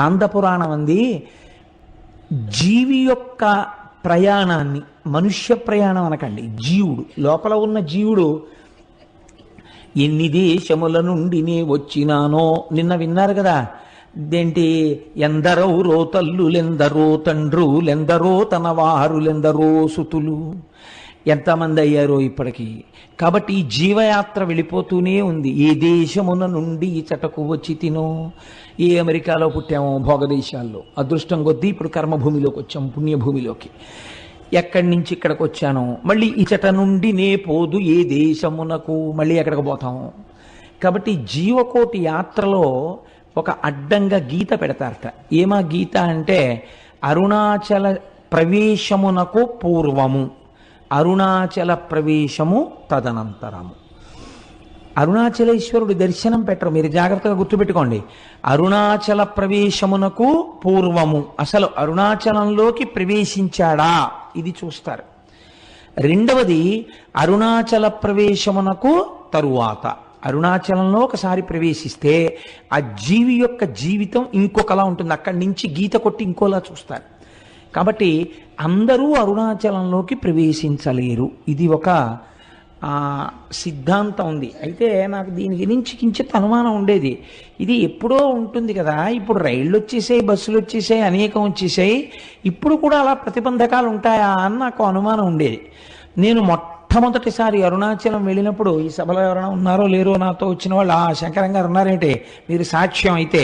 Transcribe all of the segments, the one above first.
ఆంధ్రపురాణం అంది జీవి యొక్క ప్రయాణాన్ని మనుష్య ప్రయాణం అనకండి జీవుడు లోపల ఉన్న జీవుడు ఎన్ని దేశముల నుండి నే వచ్చినానో నిన్న విన్నారు కదా. దేంటి ఎందరో రోతల్లులెందరో తండ్రులెందరో తన వారులెందరో సుతులు. ఎంతమంది అయ్యారో ఇప్పటికీ. కాబట్టి ఈ జీవయాత్ర వెళ్ళిపోతూనే ఉంది. ఏ దేశమున నుండి ఈ చటకు వచ్చి తినో. ఏ అమెరికాలో పుట్టామో భోగదేశాల్లో. అదృష్టం కొద్దీ ఇప్పుడు కర్మభూమిలోకి వచ్చాం పుణ్యభూమిలోకి. ఎక్కడి నుంచి ఇక్కడికి వచ్చాను. మళ్ళీ ఇచట నుండి నే పోదు ఏ దేశమునకు మళ్ళీ ఎక్కడికి పోతాము. కాబట్టి జీవకోటి యాత్రలో ఒక అడ్డంగా గీత పెడతారట. ఏమా గీత అంటే అరుణాచల ప్రవేశమునకు పూర్వము. అరుణాచల ప్రవేశము తదనంతరము. అరుణాచలేశ్వరుడు దర్శనం పెట్టరు. మీరు జాగ్రత్తగా గుర్తుపెట్టుకోండి. అరుణాచల ప్రవేశమునకు పూర్వము. అసలు అరుణాచలంలోకి ప్రవేశించాడా? ఇది చూస్తారు. రెండవది అరుణాచల ప్రవేశమునకు తరువాత. అరుణాచలంలో ఒకసారి ప్రవేశిస్తే ఆ జీవి యొక్క జీవితం ఇంకొకలా ఉంటుంది. అక్కడి నుంచి గీత కొట్టి ఇంకోలా చూస్తారు. కాబట్టి అందరూ అరుణాచలంలోకి ప్రవేశించలేరు. ఇది ఒక సిద్ధాంతం ఉంది. అయితే నాకు దీని గురించి కించిత్ అనుమానం ఉండేది. ఇది ఎప్పుడో ఉంటుంది కదా. ఇప్పుడు రైళ్ళు వచ్చేసాయి బస్సులు వచ్చేసాయి అనేకం వచ్చేసాయి. ఇప్పుడు కూడా అలా ప్రతిబంధకాలు ఉంటాయా అని నాకు అనుమానం ఉండేది. నేను మొట్టమొదటిసారి అరుణాచలం వెళ్ళినప్పుడు ఈ సభలో ఎవరైనా ఉన్నారో లేరో నాతో వచ్చిన వాళ్ళు ఆ శంకరంగా ఉన్నారేంటి? మీరు సాక్ష్యం అయితే.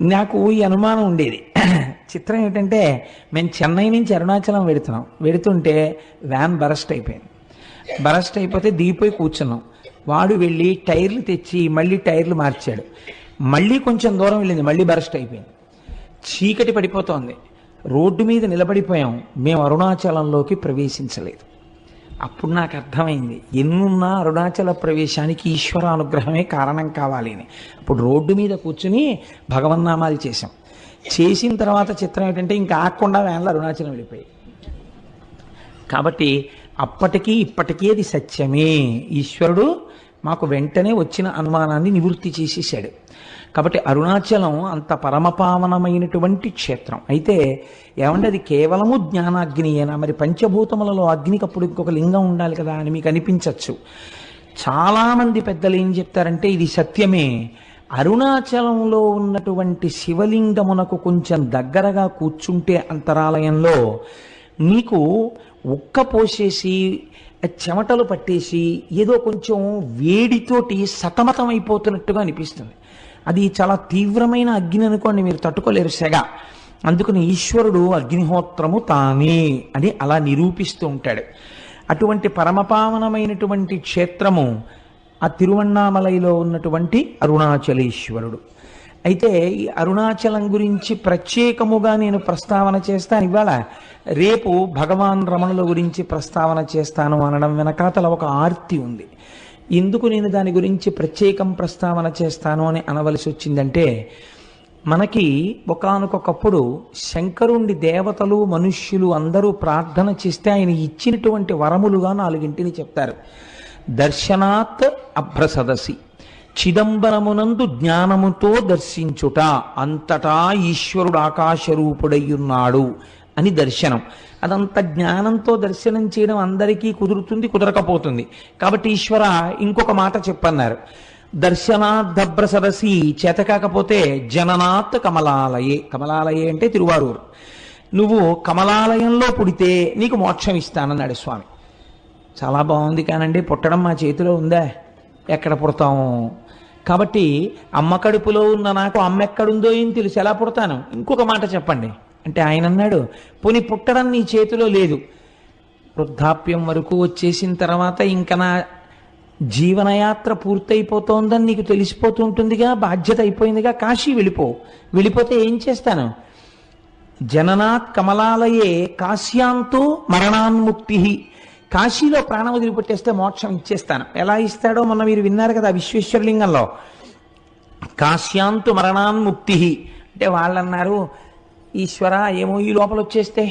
నాకు ఈ అనుమానం ఉండేది. చిత్రం ఏంటంటే మేము చెన్నై నుంచి అరుణాచలం వెడుతున్నాం వెడుతుంటే వ్యాన్ బరస్ట్ అయిపోయింది. బరస్ట్ అయిపోతే దిగిపోయి కూర్చున్నాం. వాడు వెళ్ళి టైర్లు తెచ్చి మళ్ళీ టైర్లు మార్చాడు. మళ్ళీ కొంచెం దూరం వెళ్ళింది. మళ్ళీ బరస్ట్ అయిపోయింది. చీకటి పడిపోతోంది. రోడ్డు మీద నిలబడిపోయాం. మేము అరుణాచలంలోకి ప్రవేశించలేదు. అప్పుడు నాకు అర్థమైంది. ఎన్నున్నా అరుణాచల ప్రవేశానికి ఈశ్వర అనుగ్రహమే కారణం కావాలి అని. అప్పుడు రోడ్డు మీద కూర్చుని భగవన్నామాలు చేశాం. చేసిన తర్వాత చిత్రం ఏంటంటే ఇంకా ఆకుండా వ్యాన్లు అరుణాచలం వెళ్ళిపోయాయి. కాబట్టి అప్పటికీ ఇప్పటికీ అది సత్యమే. ఈశ్వరుడు మాకు వెంటనే వచ్చిన అనుమానాన్ని నివృత్తి చేసేసాడు కాబట్టి అరుణాచలం అంత పరమపావనమైనటువంటి క్షేత్రం. అయితే ఏమంటే అది కేవలము జ్ఞానాగ్నియేనా మరి పంచభూతములలో అగ్నికప్పుడు ఇంకొక లింగం ఉండాలి కదా అని మీకు అనిపించవచ్చు చాలామంది పెద్దలు ఏం చెప్తారంటే ఇది సత్యమే. అరుణాచలంలో ఉన్నటువంటి శివలింగమునకు కొంచెం దగ్గరగా కూర్చుంటే అంతరాలయంలో నీకు ఉక్క పోసేసి చెమటలు పట్టేసి ఏదో కొంచెం వేడితోటి సతమతం అయిపోతున్నట్టుగా అనిపిస్తుంది. అది చాలా తీవ్రమైన అగ్ని అనుకోండి మీరు తట్టుకోలేరు సెగ. అందుకని ఈశ్వరుడు అగ్నిహోత్రము తానే అని అలా నిరూపిస్తూ ఉంటాడు. అటువంటి పరమపావనమైనటువంటి క్షేత్రము ఆ తిరువണ്ണామలైలో ఉన్నటువంటి అరుణాచలేశ్వరుడు. అయితే ఈ అరుణాచలం గురించి ప్రత్యేకముగా నేను ప్రస్తావన చేస్తాను. ఇవాళ రేపు భగవాన్ రమణుల గురించి ప్రస్తావన చేస్తాను అనడం వెనకాతల ఒక ఆర్తి ఉంది. ఎందుకు నేను దాని గురించి ప్రత్యేకం ప్రస్తావన చేస్తాను అని అనవలసి వచ్చిందంటే మనకి ఒకనకొకప్పుడు శంకరుండి దేవతలు మనుష్యులు అందరూ ప్రార్థన చేస్తే ఆయన ఇచ్చినటువంటి వరములుగా నాలుగింటిని చెప్తారు. దర్శనాత్ అభ్రసదసి. చిదంబరమునందు జ్ఞానముతో దర్శించుట అంతటా ఈశ్వరుడు ఆకాశరూపుడయ్యున్నాడు అని దర్శనం. అదంత జ్ఞానంతో దర్శనం చేయడం అందరికీ కుదురుతుంది కుదరకపోతుంది. కాబట్టి ఈశ్వర ఇంకొక మాట చెప్పన్నారు. దర్శనార్థభ్ర సరసి చేత కాకపోతే జననాత్ కమలాలయే. కమలాలయే అంటే తిరువారూరు. నువ్వు కమలాలయంలో పుడితే నీకు మోక్షం ఇస్తానన్నాడు స్వామి. చాలా బాగుంది కానండి పుట్టడం మా చేతిలో ఉందా? ఎక్కడ పుడతాము? కాబట్టి అమ్మ కడుపులో ఉన్న నాకు అమ్మ ఎక్కడుందో ఏం తెలుసు. ఎలా పుడతాను? ఇంకొక మాట చెప్పండి. అంటే ఆయన అన్నాడు పోని పుట్టడం నీ చేతిలో లేదు. వృద్ధాప్యం వరకు వచ్చేసిన తర్వాత ఇంకా నా జీవనయాత్ర పూర్తయిపోతోందని నీకు తెలిసిపోతుంటుందిగా బాధ్యత అయిపోయిందిగా కాశీ వెళ్ళిపో. వెళ్ళిపోతే ఏం చేస్తాను? జననాత్ కమలాలయే కాశ్యాంతో మరణాన్ముక్తి. కాశీలో ప్రాణం వదిలిపెట్టేస్తే మోక్షం ఇచ్చేస్తాను. ఎలా ఇస్తాడో మొన్న మీరు విన్నారు కదా విశ్వేశ్వరలింగంలో. కాశ్యాంతు మరణాన్ముక్తి అంటే వాళ్ళు అన్నారు ఈశ్వర ఏమో ఈ లోపల వచ్చేస్తే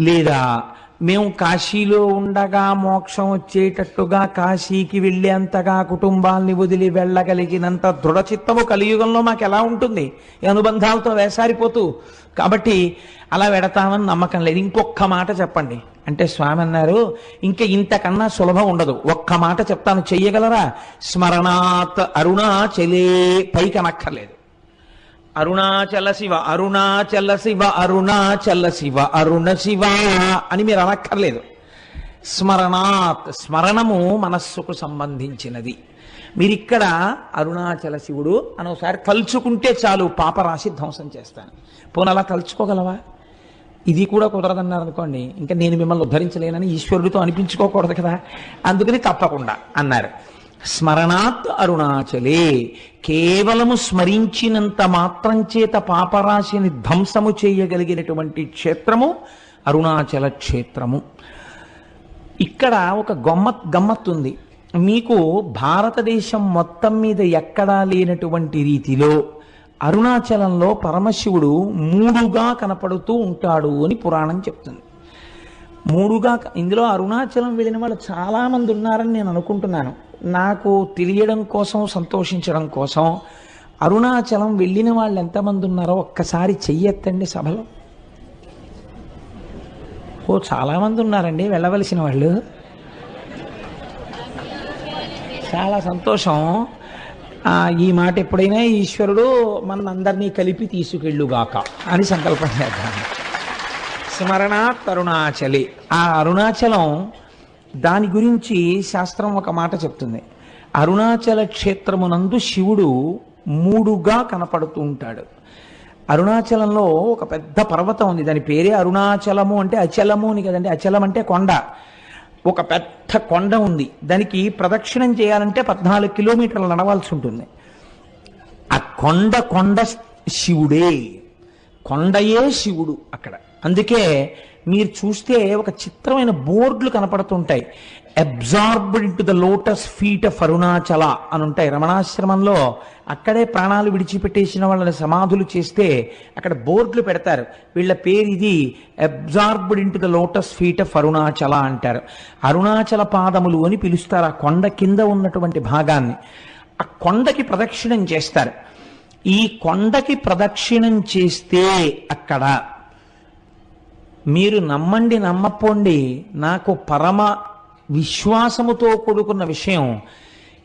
లేదా మేము కాశీలో ఉండగా మోక్షం వచ్చేటట్టుగా కాశీకి వెళ్ళేంతగా కుటుంబాల్ని వదిలి వెళ్ళగలిగినంత దృఢచిత్తము కలియుగంలో మాకు ఎలా ఉంటుంది? ఈ అనుబంధాలతో వేసారిపోతూ. కాబట్టి అలా వెడతామని నమ్మకం లేదు. ఇంకొక్క మాట చెప్పండి. అంటే స్వామి అన్నారు ఇంకా ఇంతకన్నా సులభం ఉండదు. ఒక్క మాట చెప్తాను. చెయ్యగలరా? స్మరణాత్ అరుణాచలే. పైకి అనక్కర్లేదు. అరుణాచల శివ అరుణాచల శివ అరుణాచల శివ అరుణ శివ అని మీరు అనక్కర్లేదు. స్మరణాత్ స్మరణము మనస్సుకు సంబంధించినది. మీరు ఇక్కడ అరుణాచల శివుడు అని ఒకసారి తలుచుకుంటే చాలు పాపరాశి ధ్వంసం చేస్తాను. పోనీ అలా తలుచుకోగలవా? ఇది కూడా కుదరదన్నారు అనుకోండి. ఇంకా నేను మిమ్మల్ని ఉద్ధరించలేనని ఈశ్వరుడితో అనిపించుకోకూడదు కదా. అందుకని తప్పకుండా అన్నారు. స్మరణాత్ అరుణాచలే. కేవలము స్మరించినంత మాత్రం చేత పాపరాశిని ధ్వంసము చేయగలిగినటువంటి క్షేత్రము అరుణాచల క్షేత్రము. ఇక్కడ ఒక గమ్మత్ గమ్మత్ ఉంది మీకు భారతదేశం మొత్తం మీద ఎక్కడా లేనటువంటి రీతిలో అరుణాచలంలో పరమశివుడు మూడుగా కనపడుతూ ఉంటాడు అని పురాణం చెప్తుంది. మూడుగా ఇందులో అరుణాచలం వెళ్ళిన వాళ్ళు చాలామంది ఉన్నారని నేను అనుకుంటున్నాను. నాకు తెలియడం కోసం సంతోషించడం కోసం అరుణాచలం వెళ్ళిన వాళ్ళు ఎంతమంది ఉన్నారో ఒక్కసారి చెయ్యెత్తండి సభలో. ఓ చాలామంది ఉన్నారండి వెళ్ళవలసిన వాళ్ళు. చాలా సంతోషం. ఈ మాట ఎప్పుడైనా ఈశ్వరుడు మనందరినీ కలిపి తీసుకెళ్ళుగాక అని సంకల్పం చేద్దాం. స్మరణ అరుణాచలి. ఆ అరుణాచలం దాని గురించి శాస్త్రం ఒక మాట చెప్తుంది. అరుణాచల క్షేత్రమునందు శివుడు మూడుగా కనపడుతూ ఉంటాడు అరుణాచలంలో ఒక పెద్ద పర్వతం ఉంది. దాని పేరే అరుణాచలము అంటే అచలము అని కదండి. అచలం అంటే కొండ. ఒక పెద్ద కొండ ఉంది. దానికి ప్రదక్షిణం చేయాలంటే పద్నాలుగు కిలోమీటర్లు నడవాల్సి ఉంటుంది. ఆ కొండ కొండ శివుడే. కొండయే శివుడు అక్కడ. అందుకే మీరు చూస్తే ఒక చిత్రమైన బోర్డులు కనపడుతుంటాయి. Absorbed into the lotus feet of Arunachala అని ఉంటాయి. రమణాశ్రమంలో అక్కడే ప్రాణాలు విడిచిపెట్టేసిన వాళ్ళని సమాధులు చేస్తే అక్కడ బోర్డులు పెడతారు. వీళ్ళ పేరు ఇది absorbed into the lotus feet of Arunachala అంటారు. అరుణాచల పాదములు అని పిలుస్తారు. ఆ కొండ కింద ఉన్నటువంటి భాగాన్ని. ఆ కొండకి ప్రదక్షిణం చేస్తారు. ఈ కొండకి ప్రదక్షిణం చేస్తే అక్కడ మీరు నమ్మండి నమ్మపోండి నాకు పరమ విశ్వాసముతో కూడుకున్న విషయం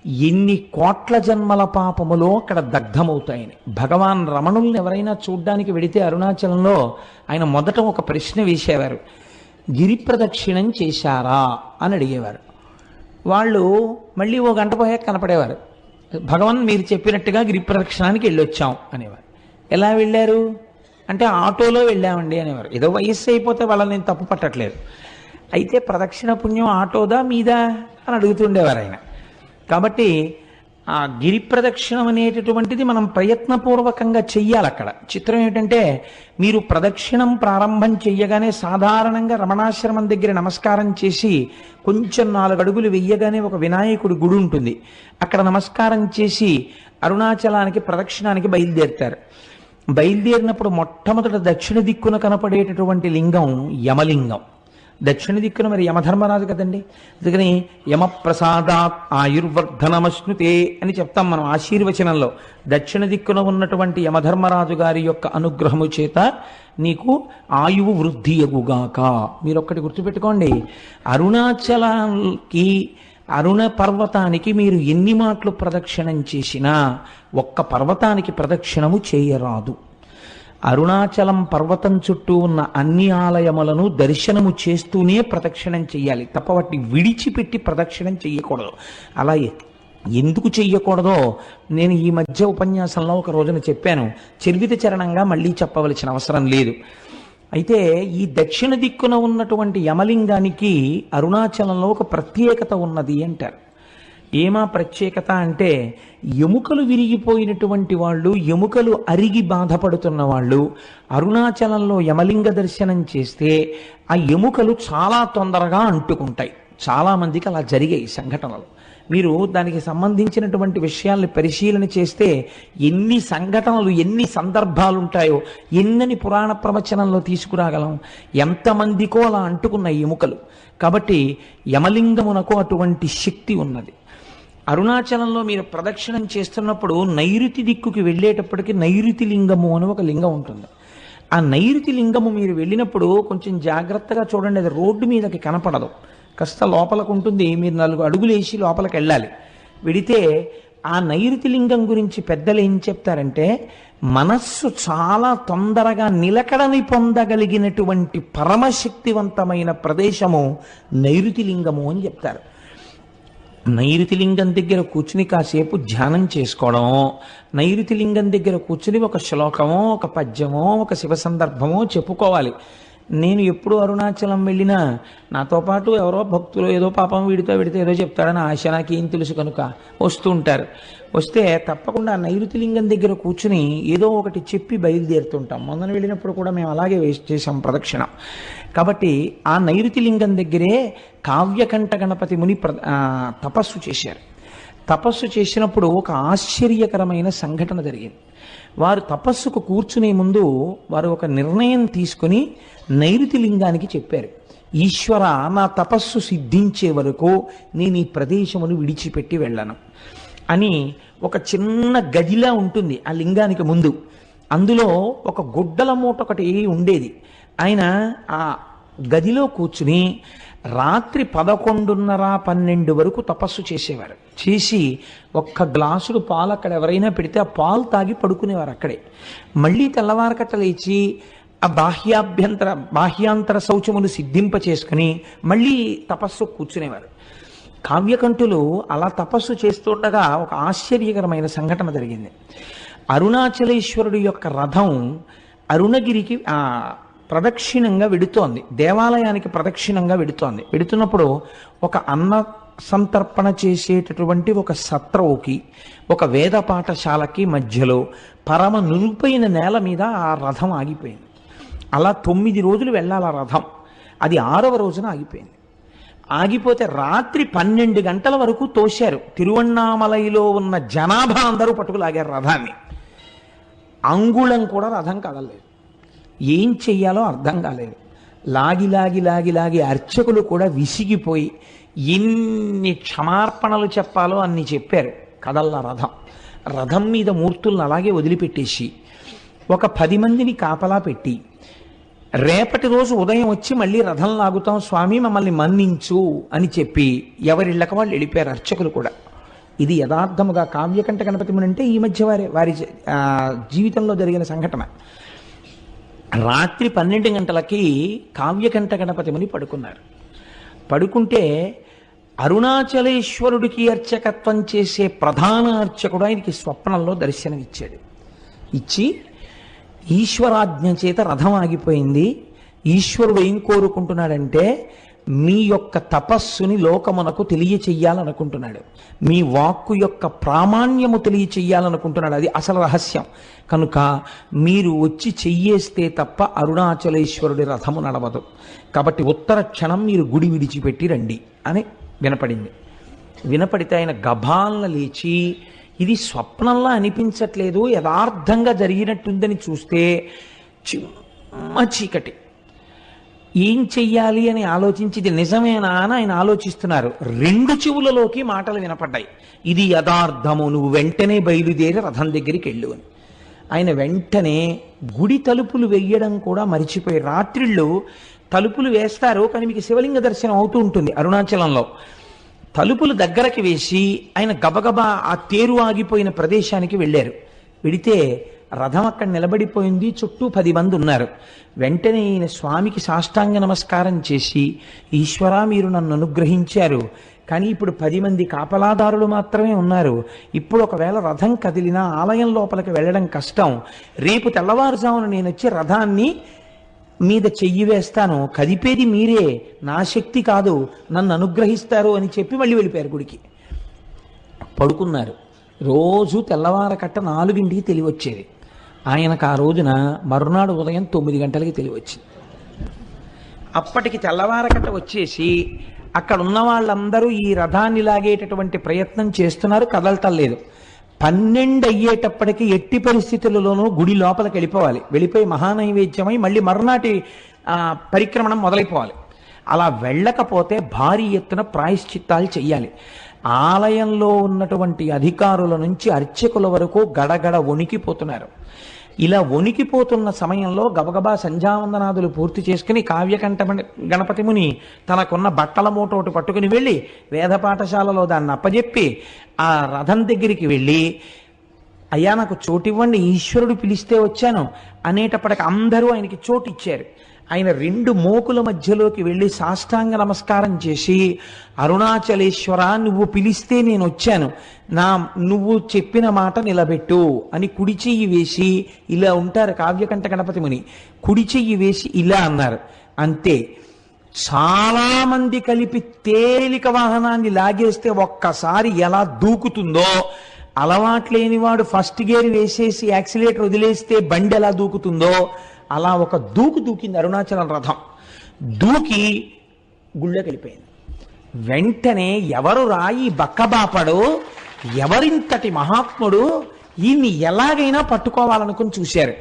ఎన్ని కోట్ల జన్మల పాపములో అక్కడ దగ్ధమవుతాయని. భగవాన్ రమణుల్ని ఎవరైనా చూడ్డానికి వెడితే అరుణాచలంలో ఆయన మొదట ఒక ప్రశ్న వేసేవారు. గిరి ప్రదక్షిణం చేశారా అని అడిగేవారు. వాళ్ళు మళ్ళీ ఓ గంట పోయాక కనపడేవారు. భగవాన్ మీరు చెప్పినట్టుగా గిరి ప్రదక్షిణానికి వెళ్ళొచ్చాం అనేవారు. ఎలా వెళ్ళారు? అంటే ఆటోలో వెళ్ళామండి అనేవారు. ఏదో వయస్సు అయిపోతే వాళ్ళని నేను తప్పు పట్టట్లేదు. అయితే ప్రదక్షిణ పుణ్యం ఆటోదా మీదా అని అడుగుతుండేవారు ఆయన. కాబట్టి ఆ గిరి ప్రదక్షిణం అనేటటువంటిది మనం ప్రయత్నపూర్వకంగా చెయ్యాలి అక్కడ. చిత్రం ఏమిటంటే మీరు ప్రదక్షిణం ప్రారంభం చెయ్యగానే సాధారణంగా రమణాశ్రమం దగ్గర నమస్కారం చేసి కొంచెం నాలుగు అడుగులు వెయ్యగానే ఒక వినాయకుడి గుడి ఉంటుంది. అక్కడ నమస్కారం చేసి అరుణాచలానికి ప్రదక్షిణానికి బయలుదేరుతారు. బయలుదేరినప్పుడు మొట్టమొదట దక్షిణ దిక్కున కనపడేటటువంటి లింగం యమలింగం. దక్షిణ దిక్కున మరి యమధర్మరాజు కదండి? అందుకని యమప్రసాదాత్ ఆయుర్వర్ధనమశ్నుతే అని చెప్తాం మనం ఆశీర్వచనంలో. దక్షిణ దిక్కున ఉన్నటువంటి యమధర్మరాజు గారి యొక్క అనుగ్రహము చేత నీకు ఆయువు వృద్ధి ఎగుగాక. మీరు ఒక్కటి గుర్తుపెట్టుకోండి. అరుణాచలానికి అరుణ పర్వతానికి మీరు ఎన్ని మాటలు ప్రదక్షిణం చేసినా ఒక్క పర్వతానికి ప్రదక్షిణము చేయరాదు. అరుణాచలం పర్వతం చుట్టూ ఉన్న అన్ని ఆలయములను దర్శనము చేస్తూనే ప్రదక్షిణం చెయ్యాలి తప్ప వాటిని విడిచిపెట్టి ప్రదక్షిణం చెయ్యకూడదు అలా ఎందుకు చెయ్యకూడదో నేను ఈ మధ్య ఉపన్యాసంలో ఒక రోజున చెప్పాను. చర్విత చరణంగా మళ్ళీ చెప్పవలసిన అవసరం లేదు. అయితే ఈ దక్షిణ దిక్కున ఉన్నటువంటి యమలింగానికి అరుణాచలంలో ఒక ప్రత్యేకత ఉన్నది అంటారు. ఏమా ప్రత్యేకత అంటే ఎముకలు విరిగిపోయినటువంటి వాళ్ళు ఎముకలు అరిగి బాధపడుతున్న వాళ్ళు అరుణాచలంలో యమలింగ దర్శనం చేస్తే ఆ ఎముకలు చాలా తొందరగా అంటుకుంటాయి. చాలామందికి అలా జరిగాయి సంఘటనలు. మీరు దానికి సంబంధించినటువంటి విషయాల్ని పరిశీలన చేస్తే ఎన్ని సంఘటనలు ఎన్ని సందర్భాలు ఉంటాయో ఎన్నని పురాణ ప్రవచనంలో తీసుకురాగలం. ఎంతమందికో అలా అంటుకున్న ఎముకలు. కాబట్టి యమలింగమునకు అటువంటి శక్తి ఉన్నది. అరుణాచలంలో మీరు ప్రదక్షిణం చేస్తున్నప్పుడు నైరుతి దిక్కుకి వెళ్ళేటప్పటికి నైరుతి లింగము అని ఒక లింగం ఉంటుంది. ఆ నైరుతి లింగము మీరు వెళ్ళినప్పుడు కొంచెం జాగ్రత్తగా చూడండి అది రోడ్డు మీదకి కనపడదు. కాస్త లోపలకు ఉంటుంది మీరు నాలుగు అడుగులు వేసి లోపలికి వెళ్ళాలి వెడితే ఆ నైరుతి లింగం గురించి పెద్దలు ఏం చెప్తారంటే మనస్సు చాలా తొందరగా నిలకడని పొందగలిగినటువంటి పరమశక్తివంతమైన ప్రదేశము నైరుతి లింగము అని చెప్తారు. నైరుతి లింగం దగ్గర కూర్చుని కాసేపు ధ్యానం చేసుకోవడం నైరుతి లింగం దగ్గర కూర్చుని ఒక శ్లోకమో ఒక పద్యమో ఒక శివ సందర్భమో చెప్పుకోవాలి. నేను ఎప్పుడు అరుణాచలం వెళ్ళినా నాతో పాటు ఎవరో భక్తులు ఏదో పాపం వీడితో వెడితే ఏదో చెప్తాడని ఆశ నాకేం తెలుసు కనుక వస్తూ ఉంటారు వస్తే తప్పకుండా ఆ నైరుతి లింగం దగ్గర కూర్చుని ఏదో ఒకటి చెప్పి బయలుదేరుతుంటాం. మొన్న వెళ్ళినప్పుడు కూడా మేము అలాగే వేస్ట్ చేసాం ప్రదక్షిణ. కాబట్టి ఆ నైరుతి లింగం దగ్గరే కావ్యకంఠ గణపతి ముని ప్ర తపస్సు చేశారు. తపస్సు చేసినప్పుడు ఒక ఆశ్చర్యకరమైన సంఘటన జరిగింది. వారు తపస్సుకు కూర్చునే ముందు వారు ఒక నిర్ణయం తీసుకుని నైరుతి లింగానికి చెప్పారు. ఈశ్వర నా తపస్సు సిద్ధించే వరకు నేను ఈ ప్రదేశమును విడిచిపెట్టి వెళ్ళను అని ఒక చిన్న గదిలా ఉంటుంది ఆ లింగానికి ముందు. అందులో ఒక గుడ్డల మూట ఒకటి ఉండేది. ఆయన ఆ గదిలో కూర్చుని రాత్రి పదకొండున్నర పన్నెండు వరకు తపస్సు చేసేవారు. చేసి ఒక్క గ్లాసుడు పాలు అక్కడ ఎవరైనా పెడితే ఆ పాలు తాగి పడుకునేవారు అక్కడే. మళ్ళీ తెల్లవారకట్ట లేచి ఆ బాహ్యాభ్యంతర బాహ్యాంతర శౌచమును సిద్ధింప చేసుకుని మళ్ళీ తపస్సు కూర్చునేవారు. కావ్యకంఠులు అలా తపస్సు చేస్తుండగా ఒక ఆశ్చర్యకరమైన సంఘటన జరిగింది. అరుణాచలేశ్వరుడు యొక్క రథం అరుణగిరికి ప్రదక్షిణంగా విడుతోంది. దేవాలయానికి ప్రదక్షిణంగా విడుతోంది. విడుతున్నప్పుడు ఒక అన్న సంతర్పణ చేసేటటువంటి ఒక సత్రవుకి ఒక వేద పాఠశాలకి మధ్యలో పరమ నురుపైన నేల మీద ఆ రథం ఆగిపోయింది. అలా తొమ్మిది రోజులు వెళ్ళాలి ఆ రథం. అది ఆరవ రోజున ఆగిపోయింది. ఆగిపోతే రాత్రి పన్నెండు గంటల వరకు తోశారు. తిరువണ്ണామలైలో ఉన్న జనాభా అందరూ పట్టుకులాగారు రథాన్ని. అంగుళం కూడా రథం కదలలేదు. ఏం చెయ్యాలో అర్థం కాలేదు. లాగి లాగి లాగి లాగి అర్చకులు కూడా విసిగిపోయి ఎన్ని క్షమార్పణలు చెప్పాలో అన్ని చెప్పారు. కదల్ల రథం. రథం మీద మూర్తులను అలాగే వదిలిపెట్టేసి ఒక పది మందిని కాపలా పెట్టి రేపటి రోజు ఉదయం వచ్చి మళ్ళీ రథం లాగుతాం స్వామి మమ్మల్ని మన్నించు అని చెప్పి ఎవరిళ్ళక వాళ్ళు వెళ్ళిపోయారు అర్చకులు కూడా. ఇది యథార్థముగా కావ్యకంఠ గణపతి అంటే ఈ మధ్య వారి వారి జీవితంలో జరిగిన సంఘటన. రాత్రి పన్నెండు గంటలకి కావ్యకంఠ గణపతి ముని పడుకున్నారు. పడుకుంటే అరుణాచలేశ్వరుడికి అర్చకత్వం చేసే ప్రధాన అర్చకుడు ఆయనకి స్వప్నంలో దర్శనమిచ్చాడు. ఇచ్చి ఈశ్వరాజ్ఞ చేత రథం ఆగిపోయింది. ఈశ్వరుడు ఏం కోరుకుంటున్నాడంటే మీ యొక్క తపస్సుని లోకమునకు తెలియచేయాలనుకుంటున్నాడు మీ వాక్కు యొక్క ప్రామాణ్యము తెలియచేయాలనుకుంటున్నాడు అది అసలు రహస్యం. కనుక మీరు వచ్చి చెయ్యేస్తే తప్ప అరుణాచలేశ్వరుడి రథము నడవదు. కాబట్టి ఉత్తర క్షణం మీరు గుడి విడిచిపెట్టి రండి అని వినపడింది. వినపడితే ఆయన గభాలను లేచి ఇది స్వప్నంలా అనిపించట్లేదు యథార్థంగా జరిగినట్టుందని చూస్తే చిమ్మ చీకటి. ఏం చెయ్యాలి అని ఆలోచించి ఇది నిజమేనా అని ఆయన ఆలోచిస్తున్నారు. రెండు చెవులలోకి మాటలు వినపడ్డాయి. ఇది యథార్థము. నువ్వు వెంటనే బయలుదేరి రథం దగ్గరికి వెళ్ళు అని. ఆయన వెంటనే గుడి తలుపులు వెయ్యడం కూడా మరిచిపోయి రాత్రిళ్ళు తలుపులు వేస్తారు కానీ మీకు శివలింగ దర్శనం అవుతూ ఉంటుంది అరుణాచలంలో. తలుపులు దగ్గరకి వేసి ఆయన గబగబా ఆ తేరు ఆగిపోయిన ప్రదేశానికి వెళ్ళారు. వెడితే రథం అక్కడ నిలబడిపోయింది చుట్టూ పది మంది ఉన్నారు. వెంటనే ఈయన స్వామికి సాష్టాంగ నమస్కారం చేసి ఈశ్వరా మీరు నన్ను అనుగ్రహించారు. కానీ ఇప్పుడు పది మంది కాపలాదారులు మాత్రమే ఉన్నారు. ఇప్పుడు ఒకవేళ రథం కదిలినా ఆలయం లోపలికి వెళ్ళడం కష్టం. రేపు తెల్లవారుజామున నేను వచ్చి రథాన్ని మీద చెయ్యి వేస్తాను. కదిపేది మీరే. నా శక్తి కాదు. నన్ను అనుగ్రహిస్తారు అని చెప్పి మళ్ళీ వెళ్ళిపోయారు గుడికి. పడుకున్నారు. రోజు తెల్లవారకట్ట నాలుగింటికి తెలివి వచ్చేది. ఆయనకు ఆ రోజున మరునాడు ఉదయం తొమ్మిది గంటలకి తెలివచ్చింది. అప్పటికి తెల్లవారకట వచ్చేసి అక్కడ ఉన్న వాళ్ళందరూ ఈ రథాన్ని లాగేటటువంటి ప్రయత్నం చేస్తున్నారు కదలటం పన్నెండు అయ్యేటప్పటికి ఎట్టి పరిస్థితులలోనూ గుడి లోపలికి వెళ్ళిపోవాలి. వెళ్ళిపోయి మహానైవేద్యమై మళ్ళీ మరునాటి పరిక్రమణం మొదలైపోవాలి. అలా వెళ్ళకపోతే భారీ ఎత్తున ప్రాయశ్చిత్తాలు చెయ్యాలి. ఆలయంలో ఉన్నటువంటి అధికారుల నుంచి అర్చకుల వరకు గడగడ వణికిపోతున్నారు. ఇలా వణికిపోతున్న సమయంలో గబగబా సంధ్యావందనాదులు పూర్తి చేసుకుని కావ్యకంఠ గణపతి ముని తనకున్న బట్టల మూట ఒకటి పట్టుకుని వెళ్ళి వేద పాఠశాలలో దాన్ని అప్పజెప్పి ఆ రథం దగ్గరికి వెళ్ళి అయ్యా నాకు చోటు ఇవ్వండి ఈశ్వరుడు పిలిస్తే వచ్చాను అనేటప్పటికి అందరూ ఆయనకి చోటు ఇచ్చారు ఆయన రెండు మోకుల మధ్యలోకి వెళ్ళి సాష్టాంగ నమస్కారం చేసి అరుణాచలేశ్వర నువ్వు పిలిస్తే నేను వచ్చాను నా నువ్వు చెప్పిన మాట నిలబెట్టు. అని కుడి చెయ్యి వేసి ఇలా ఉంటారు కావ్యకంఠ గణపతి ముని. కుడి చెయ్యి వేసి ఇలా అన్నారు. అంతే. చాలామంది కలిపి తేలిక వాహనాన్ని లాగేస్తే ఒక్కసారి ఎలా దూకుతుందో అలవాటు లేనివాడు ఫస్ట్ గేర్ వేసేసి యాక్సిలేటర్ వదిలేస్తే బండి ఎలా దూకుతుందో అలా ఒక దూకు దూకింది అరుణాచలం రథం. దూకి గుళ్ళోకి వెళ్ళిపోయింది. వెంటనే ఎవరు రాయి బక్కబాపడు ఎవరింతటి మహాత్ముడు ఈయన్ని ఎలాగైనా పట్టుకోవాలనుకుని చూశారు.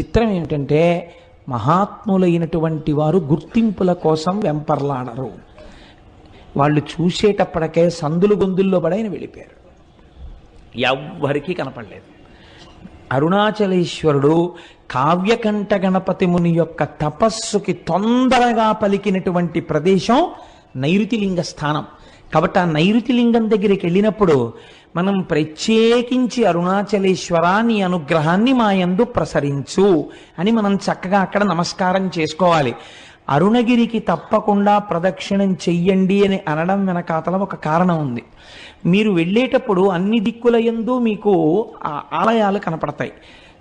చిత్రం ఏమిటంటే మహాత్ములైనటువంటి వారు గుర్తింపుల కోసం వెంపర్లాడరు. వాళ్ళు చూసేటప్పటికే సందులు గొందుల్లో పడైన వెళ్ళిపోయారు. ఎవ్వరికీ కనపడలేదు. అరుణాచలేశ్వరుడు కావ్యకంఠ గణపతి ముని యొక్క తపస్సుకి తొందరగా పలికినటువంటి ప్రదేశం నైరుతిలింగ స్థానం. కాబట్టి ఆ నైరుతిలింగం దగ్గరికి వెళ్ళినప్పుడు మనం ప్రత్యేకించి అరుణాచలేశ్వర నీ అనుగ్రహాన్ని మా యందు ప్రసరించు అని మనం చక్కగా అక్కడ నమస్కారం చేసుకోవాలి. అరుణగిరికి తప్పకుండా ప్రదక్షిణం చెయ్యండి అని అనడం వెనకాతల ఒక కారణం ఉంది. మీరు వెళ్ళేటప్పుడు అన్ని దిక్కుల ఎందు మీకు ఆ ఆలయాలు కనపడతాయి.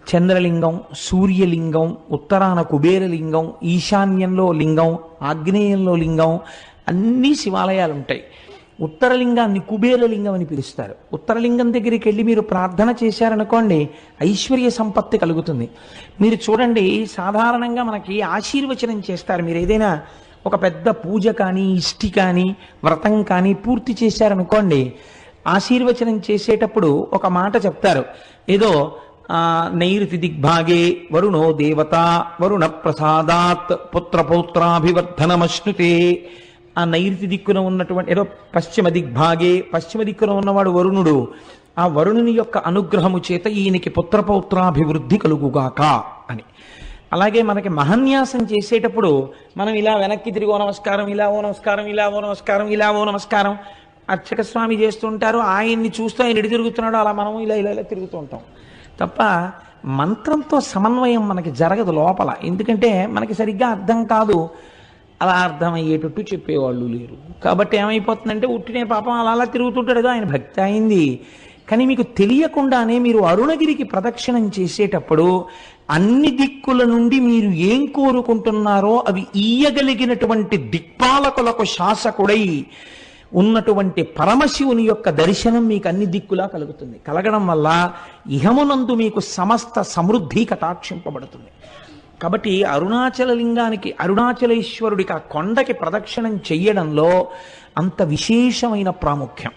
చంద్రలింగం సూర్యలింగం ఉత్తరాన కుబేరలింగం ఈశాన్యంలో లింగం ఆగ్నేయంలో లింగం అన్ని శివాలయాలు ఉంటాయి ఉత్తరలింగాన్ని కుబేరలింగం అని పిలుస్తారు. ఉత్తరలింగం దగ్గరికి వెళ్ళి మీరు ప్రార్థన చేశారనుకోండి ఐశ్వర్య సంపత్తి కలుగుతుంది. మీరు చూడండి సాధారణంగా మనకి ఆశీర్వచనం చేస్తారు. మీరు ఏదైనా ఒక పెద్ద పూజ కానీ ఇష్టి కానీ వ్రతం కానీ పూర్తి చేశారనుకోండి ఆశీర్వచనం చేసేటప్పుడు ఒక మాట చెప్తారు. ఏదో నైరుతి దిగ్భాగే వరుణో దేవత వరుణ ప్రసాదాత్ పుత్రపౌత్రాభివర్ధనమశ్నుతే ఆ నైరుతి దిక్కున ఉన్నటువంటి ఏదో పశ్చిమ దిగ్భాగే పశ్చిమ దిక్కున ఉన్నవాడు వరుణుడు. ఆ వరుణుని యొక్క అనుగ్రహము చేత ఈయనకి పుత్రపౌత్రాభివృద్ధి కలుగుగాక అని. అలాగే మనకి మహన్యాసం చేసేటప్పుడు మనం ఇలా వెనక్కి తిరిగి ఓ నమస్కారం ఇలా ఓ నమస్కారం ఇలా ఓ నమస్కారం ఇలా ఓ నమస్కారం అర్చక స్వామి చేస్తుంటారు ఆయన్ని చూస్తూ ఆయన ఎడి తిరుగుతున్నాడు అలా మనం ఇలా ఇలా ఇలా తిరుగుతూ ఉంటాం. తప్ప మంత్రంతో సమన్వయం మనకి జరగదు లోపల. ఎందుకంటే మనకి సరిగ్గా అర్థం కాదు. అలా అర్థమయ్యేటట్టు చెప్పేవాళ్ళు లేరు. కాబట్టి ఏమైపోతుందంటే ఉట్టినే పాపం అలా అలా తిరుగుతుంటాడు ఆయన భక్తి అయింది కానీ మీకు తెలియకుండానే మీరు అరుణగిరికి ప్రదక్షిణం చేసేటప్పుడు అన్ని దిక్కుల నుండి మీరు ఏం కోరుకుంటున్నారో అవి ఈయగలిగినటువంటి దిక్పాలకులకు శాసకుడై ఉన్నటువంటి పరమశివుని యొక్క దర్శనం మీకు అన్ని దిక్కులా కలుగుతుంది. కలగడం వల్ల ఇహమునందు మీకు సమస్త సమృద్ధి కటాక్షింపబడుతుంది. కాబట్టి అరుణాచల లింగానికి అరుణాచలేశ్వరుడికి ఆ కొండకి ప్రదక్షిణం చెయ్యడంలో అంత విశేషమైన ప్రాముఖ్యం.